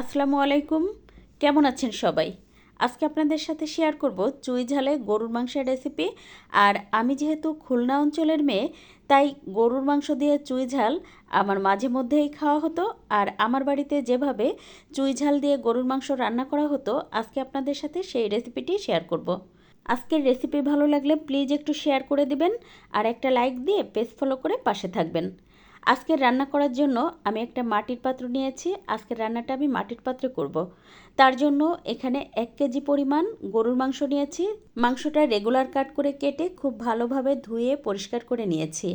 আসসালামু আলাইকুম। কেমন আছেন সবাই? আজকে আপনাদের সাথে শেয়ার করব চুই ঝালে গরুর মাংসের রেসিপি আর আমি যেহেতু খুলনা অঞ্চলের মেয়ে, তাই গরুর মাংস দিয়ে চুই ঝাল আমার মাঝে মধ্যেই খাওয়া হতো। আর আমার বাড়িতে যেভাবে চুই ঝাল দিয়ে গরুর মাংস রান্না করা হতো, আজকে আপনাদের সাথে সেই রেসিপিটি শেয়ার করব। আজকের রেসিপি ভালো লাগলে প্লিজ একটু শেয়ার করে দিবেন, আর একটা লাইক দিয়ে পেজ ফলো করে পাশে থাকবেন। আজকের রান্না করার জন্য আমি একটা মাটির পাত্র নিয়েছি। আজকের রান্নাটা আমি মাটির পাত্রে করব। তার জন্য এখানে এক কেজি পরিমাণ গরুর মাংস নিয়েছি। মাংসটা রেগুলার কাট করে কেটে খুব ভালোভাবে ধুয়ে পরিষ্কার করে নিয়েছি।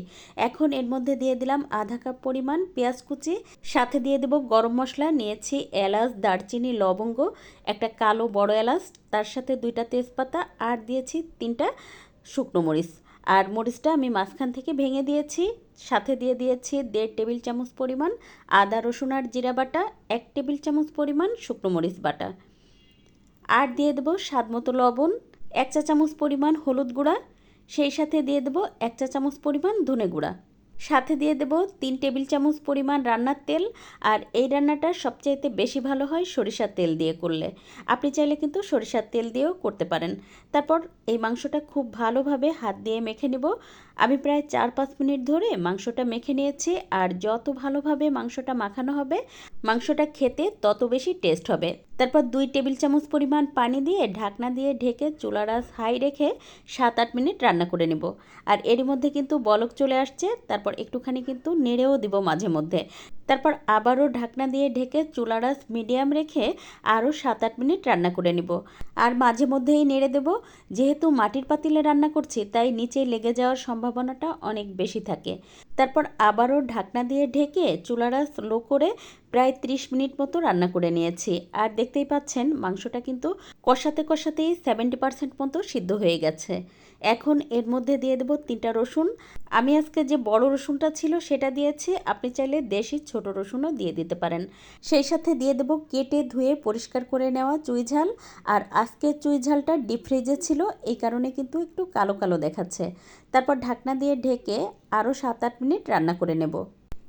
এখন এর মধ্যে দিয়ে দিলাম আধা কাপ পরিমাণ পেঁয়াজ কুচি। সাথে দিয়ে দেব গরম মশলা, নিয়েছি এলাচ, দারচিনি, লবঙ্গ, একটা কালো বড় এলাচ, তার সাথে দুইটা তেজপাতা, আর দিয়েছি তিনটা শুকনো মরিচ। আর মরিচটা আমি মাঝখান থেকে ভেঙে দিয়েছি, সাথে দিয়ে দিয়েছি দেড় টেবিল চামচ পরিমাণ আদা, রসুন আর জিরা বাটা, এক টেবিল চামচ পরিমাণ শুকনো মরিচ বাটা। আর দিয়ে দেবো স্বাদ মতো লবণ, এক চা চামচ পরিমাণ হলুদ গুঁড়া, সেই সাথে দিয়ে দেবো এক চা চামচ পরিমাণ ধনে গুঁড়া। সাথে দিয়ে দেব তিন টেবিল চামচ পরিমাণ রান্নার তেল। আর এই রান্নাটা সবচাইতে বেশি ভালো হয় সরিষার তেল দিয়ে করলে। আপনি চাইলে কিন্তু সরিষার তেল দিয়েও করতে পারেন। তারপর এই মাংসটা খুব ভালোভাবে হাত দিয়ে মেখে নেব। আমি প্রায় চার পাঁচ মিনিট ধরে মাংসটা মেখে নিয়েছি। আর যত ভালোভাবে মাংসটা মাখানো হবে, মাংসটা খেতে তত বেশি টেস্ট হবে। তারপর দুই টেবিল চামচ পরিমাণ পানি দিয়ে ঢাকনা দিয়ে ঢেকে চুলার আঁচ হাই রেখে সাত আট মিনিট রান্না করে নেব। আর এরই মধ্যে কিন্তু বলক চলে আসছে, তারপর একটুখানি কিন্তু নেড়েও দিব মাঝে মধ্যে। তারপর আবারও ঢাকনা দিয়ে ঢেকে চুলার আঁচ মিডিয়াম রেখে আরও সাত আট মিনিট রান্না করে নিব। আর মাঝে মধ্যেই নেড়ে দেব, যেহেতু মাটির পাতিলে রান্না করছি, তাই নিচে লেগে যাওয়ার সম্ভাবনাটা অনেক বেশি থাকে। তারপর আবারও ঢাকনা দিয়ে ঢেকে চুলার আঁচ স্লো করে প্রায় 30 মিনিট মতো রান্না করে নিয়েছি। আর দেখতেই পাচ্ছেন, মাংসটা কিন্তু কষাতে কষাতেই সেভেন্টি পার্সেন্ট মতো সিদ্ধ হয়ে গেছে। এখন এর মধ্যে দিয়ে দেবো তিনটা রসুন। আমি আজকে যে বড় রসুনটা ছিল সেটা দিয়েছি। আপনি চাইলে দেশি ছোট রসুনও দিয়ে দিতে পারেন। সেই সাথে দিয়ে দেবো কেটে ধুয়ে পরিষ্কার করে নেওয়া চুই ঝাল। আর আজকে চুই ঝালটা ডিপ ফ্রিজে ছিল, এই কারণে কিন্তু একটু কালো কালো দেখাচ্ছে। তারপর ঢাকনা দিয়ে ঢেকে আরও সাত আট মিনিট রান্না করে নেব।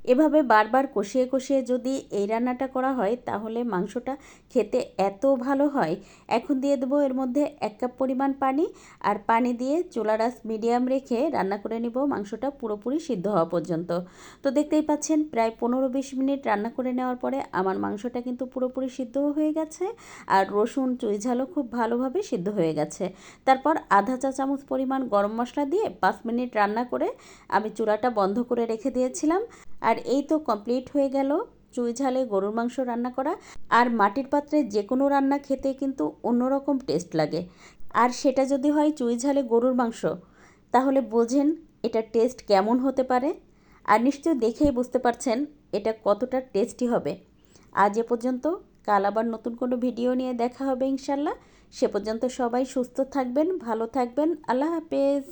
এভাবে বারবার কষিয়ে কষিয়ে যদি এই রান্নাটা করা হয়, তাহলে মাংসটা খেতে এত ভালো হয়। এখন দিয়ে দেবো এর মধ্যে এক কাপ পরিমাণ পানি আর পানি দিয়ে চুলা রাস মিডিয়াম রেখে রান্না করে নিব। মাংসটা পুরোপুরি সিদ্ধ হওয়া পর্যন্ত। তো দেখতেই পাচ্ছেন, প্রায় পনেরো বিশ মিনিট রান্না করে নেওয়ার পরে আমার মাংসটা কিন্তু পুরোপুরি সিদ্ধ হয়ে গেছে আর রসুন, চুই ঝালও খুব ভালোভাবে সিদ্ধ হয়ে গেছে। তারপর আধা চা চামচ পরিমাণ গরম মশলা দিয়ে পাঁচ মিনিট রান্না করে আমি চুলাটা বন্ধ করে রেখে দিয়েছিলাম। আর এই তো কমপ্লিট হয়ে গেল। চুই ঝালে গরুর মাংস রান্না করা আর মাটির পাত্রে যে কোনো রান্না খেতে কিন্তু অন্যরকম টেস্ট লাগে। আর সেটা যদি হয় চুই ঝালে গরুর মাংস, তাহলে বোঝেন এটা টেস্ট কেমন হতে পারে। আর নিশ্চয়ই দেখেই বুঝতে পারছেন এটা কতটা টেস্টি হবে। আজ এ পর্যন্ত, কাল আবার নতুন কোনো ভিডিও নিয়ে দেখা হবে ইনশাল্লাহ। সে পর্যন্ত সবাই সুস্থ থাকবেন, ভালো থাকবেন। আল্লাহ হাফেজ।